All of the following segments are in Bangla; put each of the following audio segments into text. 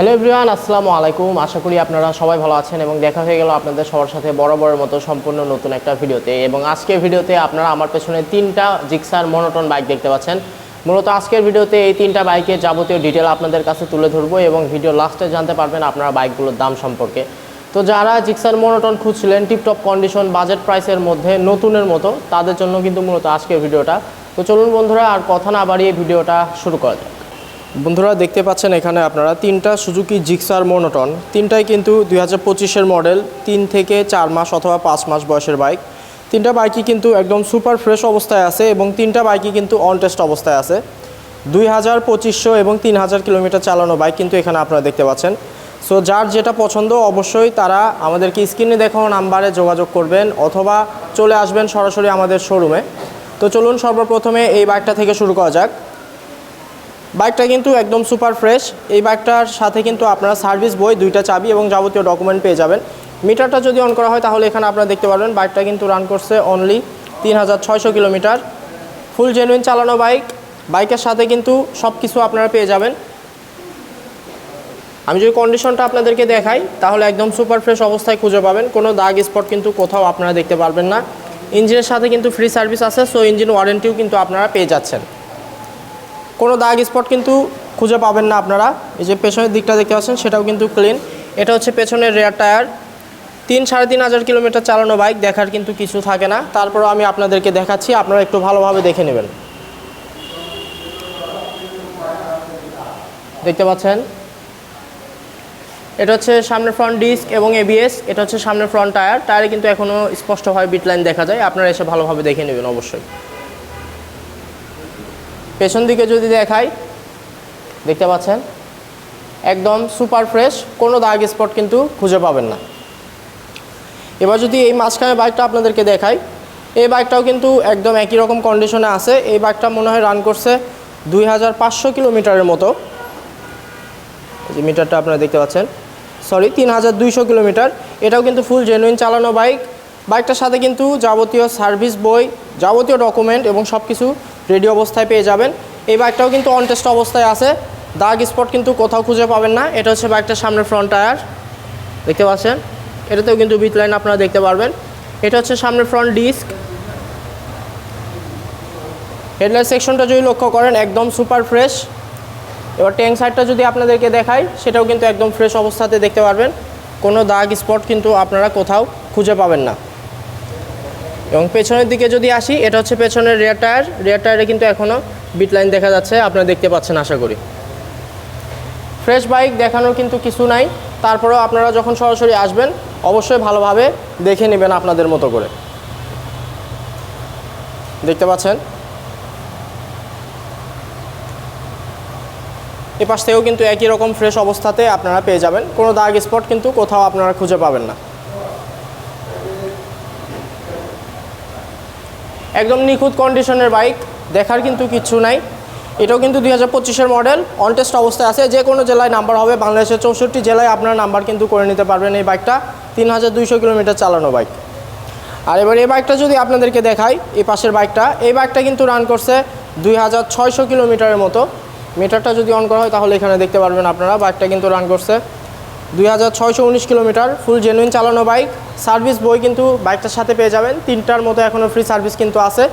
হ্যালো এভরিওয়ান আসসালামু আলাইকুম। আশা করি আপনারা সবাই ভালো আছেন এবং দেখা হয়ে গেল আপনাদের সবার সাথে বরাবরের মতো সম্পূর্ণ নতুন একটা ভিডিওতে। এবং আজকের ভিডিওতে আপনারা আমার পেছনে তিনটা জিক্সার মনোটন বাইক দেখতে পাচ্ছেন। মূলত আজকের ভিডিওতে এই তিনটা বাইকের যাবতীয় ডিটেল আপনাদের কাছে তুলে ধরবো এবং ভিডিও লাস্টে জানতে পারবেন আপনারা বাইকগুলোর দাম সম্পর্কে। তো যারা জিক্সার মনোটন খুঁজছিলেন, টিপটপ কন্ডিশন, বাজেট প্রাইসের মধ্যে, নতুনের মতো, তাদের জন্য কিন্তু মূলত আজকের ভিডিওটা। তো চলুন বন্ধুরা, আর কথা না বাড়িয়ে ভিডিওটা শুরু করা যাক। বন্ধুরা দেখতে পাচ্ছেন এখানে আপনারা তিনটা সুজুকি জিক্সার মোনোটন তিনটাই কিন্তু দুই হাজার পঁচিশের মডেল, তিন থেকে চার মাস অথবা পাঁচ মাস বয়সের বাইক। তিনটা বাইকই কিন্তু একদম সুপার ফ্রেশ অবস্থায় আছে এবং তিনটা বাইকই কিন্তু অন টেস্ট অবস্থায় আছে। দুই হাজার পঁচিশশো এবং তিন হাজার কিলোমিটার চালানো বাইক কিন্তু এখানে আপনারা দেখতে পাচ্ছেন। সো যার যেটা পছন্দ অবশ্যই তারা আমাদেরকে স্ক্রিনে দেখানো নাম্বারে যোগাযোগ করবেন অথবা চলে আসবেন সরাসরি আমাদের শোরুমে তো চলুন সর্বপ্রথমে এই বাইকটা থেকে শুরু করা যাক। বাইকটা কিন্তু একদম সুপার ফ্রেশ এই বাইকটার সাথে কিন্তু আপনারা সার্ভিস বই, দুইটা চাবি এবং যাবতীয় ডকুমেন্ট পেয়ে যাবেন। মিটারটা যদি অন করা হয়, তাহলে এখানে আপনারা দেখতে পারবেন, বাইকটা কিন্তু রান করছে অনলি তিন হাজার ছয়শো কিলোমিটার। ফুল জেনুইন চালানো বাইক। বাইকের সাথে কিন্তু সব কিছু আপনারা পেয়ে যাবেন। আমি যদি কন্ডিশনটা আপনাদেরকে দেখাই, তাহলে একদম সুপার ফ্রেশ অবস্থায় খুঁজে পাবেন। কোনো দাগ স্পট কিন্তু কোথাও আপনারা দেখতে পারবেন না। ইঞ্জিনের সাথে কিন্তু ফ্রি সার্ভিস আছে সো ইঞ্জিন ওয়ারেন্টিও কিন্তু আপনারা পেয়ে যাচ্ছেন। কোনো দাগ স্পট কিন্তু খুঁজে পাবেন না আপনারা। এই যে পেছনের দিকটা দেখতে পাচ্ছেন, সেটাও কিন্তু ক্লিন এটা হচ্ছে পেছনের রেয়ার টায়ার তিন সাড়ে তিন হাজার কিলোমিটার চালানো বাইক দেখার কিন্তু কিছু থাকে না। তারপরও আমি আপনাদেরকে দেখাচ্ছি, আপনারা একটু ভালোভাবে দেখে নেবেন। দেখতে পাচ্ছেন? এটা হচ্ছে সামনের ফ্রন্ট ডিস্ক এবং এবিএস এটা হচ্ছে সামনের ফ্রন্ট টায়ার টায়ারে কিন্তু এখনও স্পষ্টভাবে বিট লাইন দেখা যায়। আপনারা এসে ভালোভাবে দেখে নেবেন অবশ্যই। পেছন দিকে যদি দেখাই, দেখতে পাচ্ছেন? একদম সুপার ফ্রেশ, কোনো দাগ স্পট কিন্তু খুঁজে পাবেন না। এবার যদি এই মাঝখানে বাইকটা আপনাদেরকে দেখাই, এই বাইকটাও কিন্তু একদম একই রকম কন্ডিশনে আছে। এই বাইকটা মনে হয় রান করছে দুই হাজার পাঁচশো কিলোমিটারের মতো। যে মিটারটা আপনারা দেখতে পাচ্ছেন সরি তিন হাজার দুইশো কিলোমিটার। এটাও কিন্তু ফুল জেনুইন চালানো বাইক বাইকটার সাথে কিন্তু যাবতীয় সার্ভিস বই, যাবতীয় ডকুমেন্ট এবং সব কিছু রেডি অবস্থায় পেয়ে যাবেন। এই বাইকটাও কিন্তু অন টেস্ট অবস্থায় আছে। দাগ স্পট কিন্তু কোথাও খুঁজে পাবেন না। এটা হচ্ছে বাইকটার সামনের ফ্রন্ট টায়ার দেখতে পাচ্ছেন? এটাতেও কিন্তু বিট লাইন আপনারা দেখতে পারবেন। এটা হচ্ছে সামনের ফ্রন্ট ডিস্ক হেডলাইট সেকশনটা যদি লক্ষ্য করেন, একদম সুপার ফ্রেশ এবার ট্যাঙ্ক সাইডটা যদি আপনাদেরকে দেখাই, সেটাও কিন্তু একদম ফ্রেশ অবস্থাতে দেখতে পারবেন। কোনো দাগ স্পট কিন্তু আপনারা কোথাও খুঁজে পাবেন না। এবং পেছনের দিকে যদি আসি, এটা হচ্ছে পেছনের রেয়ার টায়ার রেয়ার টায়ারে কিন্তু এখনও বিট লাইন দেখা যাচ্ছে, আপনারা দেখতে পাচ্ছেন আশা করি। ফ্রেশ বাইক দেখানোর কিন্তু কিছু নাই। তারপরেও আপনারা যখন সরাসরি আসবেন, অবশ্যই ভালোভাবে দেখে নেবেন আপনাদের মতো করে। দেখতে পাচ্ছেন? এ পাশ থেকেও কিন্তু একই রকম ফ্রেশ অবস্থাতে আপনারা পেয়ে যাবেন। কোনো দাগ স্পট কিন্তু কোথাও আপনারা খুঁজে পাবেন না। একদম নিখুঁত কন্ডিশনের বাইক দেখার কিন্তু কিচ্ছু নাই। এটাও কিন্তু দুই হাজার পঁচিশের মডেল অনটেস্ট অবস্থায় আছে, যে কোনো জেলায় নাম্বার হবে, বাংলাদেশের চৌষট্টি জেলায় আপনার নাম্বার কিন্তু করে নিতে পারবেন এই বাইকটা তিন হাজার দুইশো কিলোমিটার চালানো বাইক আর এবার এই বাইকটা যদি আপনাদেরকে দেখাই, এই পাশের বাইকটা এই বাইকটা কিন্তু রান করছে দুই হাজার ছয়শো কিলোমিটারের মতো। মিটারটা যদি অন করা হয়, তাহলে এখানে দেখতে পারবেন আপনারা বাইকটা কিন্তু রান করছে। দুই হাজার ছয়শো উনিশ কিলোমিটার ফুল জেনুইন চালানো বাইক সার্ভিস বই কিন্তু বাইকটার সাথে পেয়ে যাবেন। তিনটার মতো এখনও ফ্রি সার্ভিস কিন্তু আছে।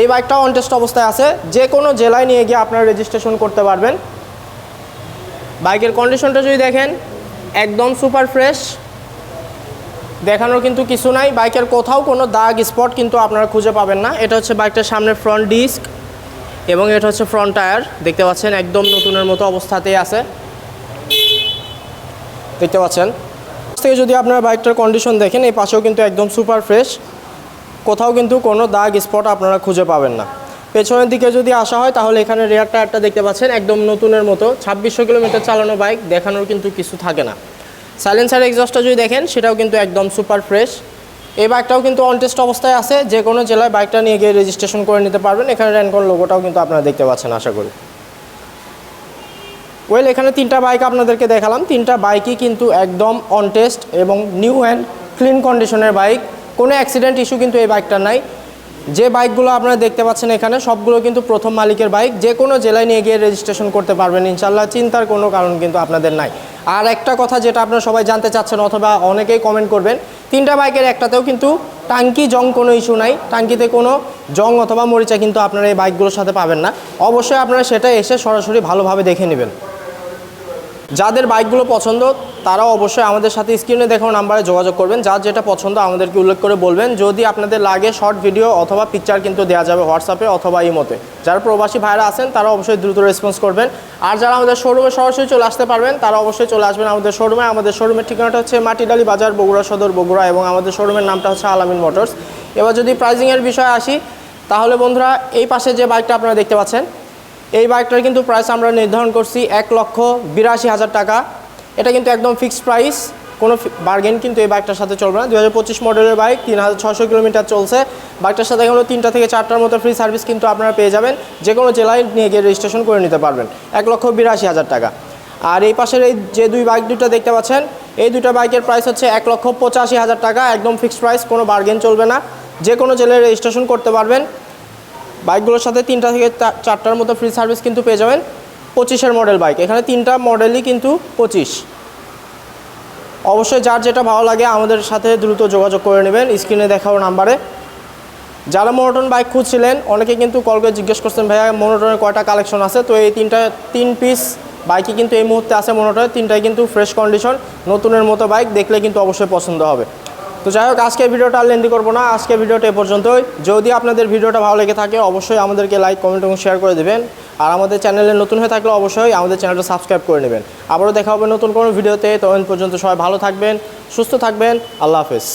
এই বাইকটাও অনটেস্ট অবস্থায় আছে। যে কোনো জেলায় নিয়ে গিয়ে আপনারা রেজিস্ট্রেশন করতে পারবেন। বাইকের কন্ডিশনটা যদি দেখেন, একদম সুপার ফ্রেশ দেখানোর কিন্তু কিছু নাই। বাইকের কোথাও কোনো দাগ স্পট কিন্তু আপনারা খুঁজে পাবেন না। এটা হচ্ছে বাইকটার সামনে ফ্রন্ট ডিস্ক এবং এটা হচ্ছে ফ্রন্ট টায়ার দেখতে পাচ্ছেন, একদম নতুনের মতো অবস্থাতেই আছে। দেখতে পাচ্ছেন। থেকে যদি আপনার বাইকটার কন্ডিশন দেখেন, এই পাশেও কিন্তু একদম সুপার ফ্রেশ কোথাও কিন্তু কোনো দাগ স্পট আপনারা খুঁজে পাবেন না। পেছনের দিকে যদি আসা হয়, তাহলে এখানে রেয়ার টায়ারটা দেখতে পাচ্ছেন, একদম নতুনের মতো। ছাব্বিশশো কিলোমিটার চালানো বাইক দেখানোর কিন্তু কিছু থাকে না। সাইলেন্সার এক্সস্টটা যদি দেখেন, সেটাও কিন্তু একদম সুপার ফ্রেশ এই বাইকটাও কিন্তু অনটেস্ট অবস্থায় আছে, যে কোনো জেলায় বাইকটা নিয়ে গিয়ে রেজিস্ট্রেশন করে নিতে পারবেন। এখানে র্যানকন লোগোটাও কিন্তু আপনারা দেখতে পাচ্ছেন, আশা করি। ওয়েল এখানে তিনটা বাইক আপনাদেরকে দেখালাম। তিনটা বাইকই কিন্তু একদম অন টেস্ট এবং নিউ অ্যান্ড ক্লিন কন্ডিশনের বাইক কোনো অ্যাক্সিডেন্ট ইস্যু কিন্তু এই বাইকটার নাই। যে বাইকগুলো আপনারা দেখতে পাচ্ছেন এখানে, সবগুলো কিন্তু প্রথম মালিকের বাইক যে কোনো জেলায় নিয়ে গিয়ে রেজিস্ট্রেশন করতে পারবেন। ইনশাল্লাহ চিন্তার কোনো কারণ কিন্তু আপনাদের নাই। আর একটা কথা যেটা আপনারা সবাই জানতে চাচ্ছেন অথবা অনেকেই কমেন্ট করবেন, তিনটা বাইকের একটাতেও কিন্তু টাঙ্কি, জং কোনো ইস্যু নাই। টাঙ্কিতে কোনো জং অথবা মরিচা কিন্তু আপনারা এই বাইকগুলোর সাথে পাবেন না। অবশ্যই আপনারা সেটা এসে সরাসরি ভালোভাবে দেখে নেবেন। যাদের বাইকগুলো পছন্দ তারা অবশ্যই আমাদের সাথে স্ক্রিনে দেখানো নাম্বারে যোগাযোগ করবেন। যার যেটা পছন্দ আমাদেরকে উল্লেখ করে বলবেন। যদি আপনাদের লাগে শর্ট ভিডিও অথবা পিকচার কিন্তু দেওয়া যাবে হোয়াটসঅ্যাপে অথবা ইমোতে। যারা প্রবাসী ভাইরা আছেন, তারা অবশ্যই দ্রুত রেসপন্স করবেন। আর যারা আমাদের শোরুমে সরাসরি চলে আসতে পারবেন, তারা অবশ্যই চলে আসবেন আমাদের শোরুমে আমাদের শোরুমের ঠিকানাটা হচ্ছে মাটিডালি বাজার, বগুড়া সদর, বগুড়া এবং আমাদের শোরুমের নামটা হচ্ছে আলামিন মোটরস। এবার যদি প্রাইজিংয়ের বিষয়ে আসি, তাহলে বন্ধুরা, এই পাশে যে বাইকটা আপনারা দেখতে পাচ্ছেন এই বাইকটার কিন্তু প্রাইস আমরা নির্ধারণ করছি এক লক্ষ বিরাশি হাজার টাকা। এটা কিন্তু একদম ফিক্সড প্রাইস কোনো বার্গেন কিন্তু এই বাইকটার সাথে চলবে না। দু হাজার পঁচিশ মডেলের বাইক, তিন হাজার ছশো কিলোমিটার চলছে। বাইকটার সাথে এখনও তিনটা থেকে চারটার মতো ফ্রি সার্ভিস কিন্তু আপনারা পেয়ে যাবেন। যে কোনো জেলায় নিয়ে গিয়ে রেজিস্ট্রেশন করে নিতে পারবেন। এক লক্ষ বিরাশি হাজার টাকা। আর এই পাশের এই যে দুই বাইক দুটো দেখতে পাচ্ছেন, এই দুটো বাইকের প্রাইস হচ্ছে এক লক্ষ পঁচাশি হাজার টাকা। একদম ফিক্সড প্রাইস কোনো বার্গেন চলবে না। যে কোনো জেলায় রেজিস্ট্রেশন করতে পারবেন। বাইকগুলোর সাথে তিনটা থেকে চারটার মতো ফ্রি সার্ভিস কিন্তু পেয়ে যাবেন পঁচিশের মডেল বাইক এখানে তিনটা মডেলই কিন্তু পঁচিশ। অবশ্যই যার যেটা ভালো লাগে আমাদের সাথে দ্রুত যোগাযোগ করে নেবেন। স্ক্রিনে দেখাও নাম্বারে। যারা মোনোটন বাইক খুঁজছিলেন, অনেকে কিন্তু কল করে জিজ্ঞেস করছেন, ভাইয়া মোনোটনের কয়টা কালেকশন আছে? তো এই তিনটা, তিন পিস বাইকই কিন্তু এই মুহূর্তে আছে মোনোটনের তিনটাই কিন্তু ফ্রেশ কন্ডিশন নতুনের মতো বাইক দেখলে কিন্তু অবশ্যই পছন্দ হবে। তো যাই হোক, আজকে ভিডিওটা আর লেন্দি করব না। আজকে ভিডিওটা এ পর্যন্তই। যদি আপনাদের ভিডিওটা ভালো লেগে থাকে, অবশ্যই আমাদেরকে লাইক কমেন্ট এবং শেয়ার করে দেবেন। আর আমাদের চ্যানেলে নতুন হয়ে থাকলে অবশ্যই আমাদের চ্যানেলটা সাবস্ক্রাইব করে নেবেন। আবারও দেখা হবে নতুন কোনো ভিডিওতে। তখন পর্যন্ত সবাই ভালো থাকবেন, সুস্থ থাকবেন। আল্লাহ হাফেজ।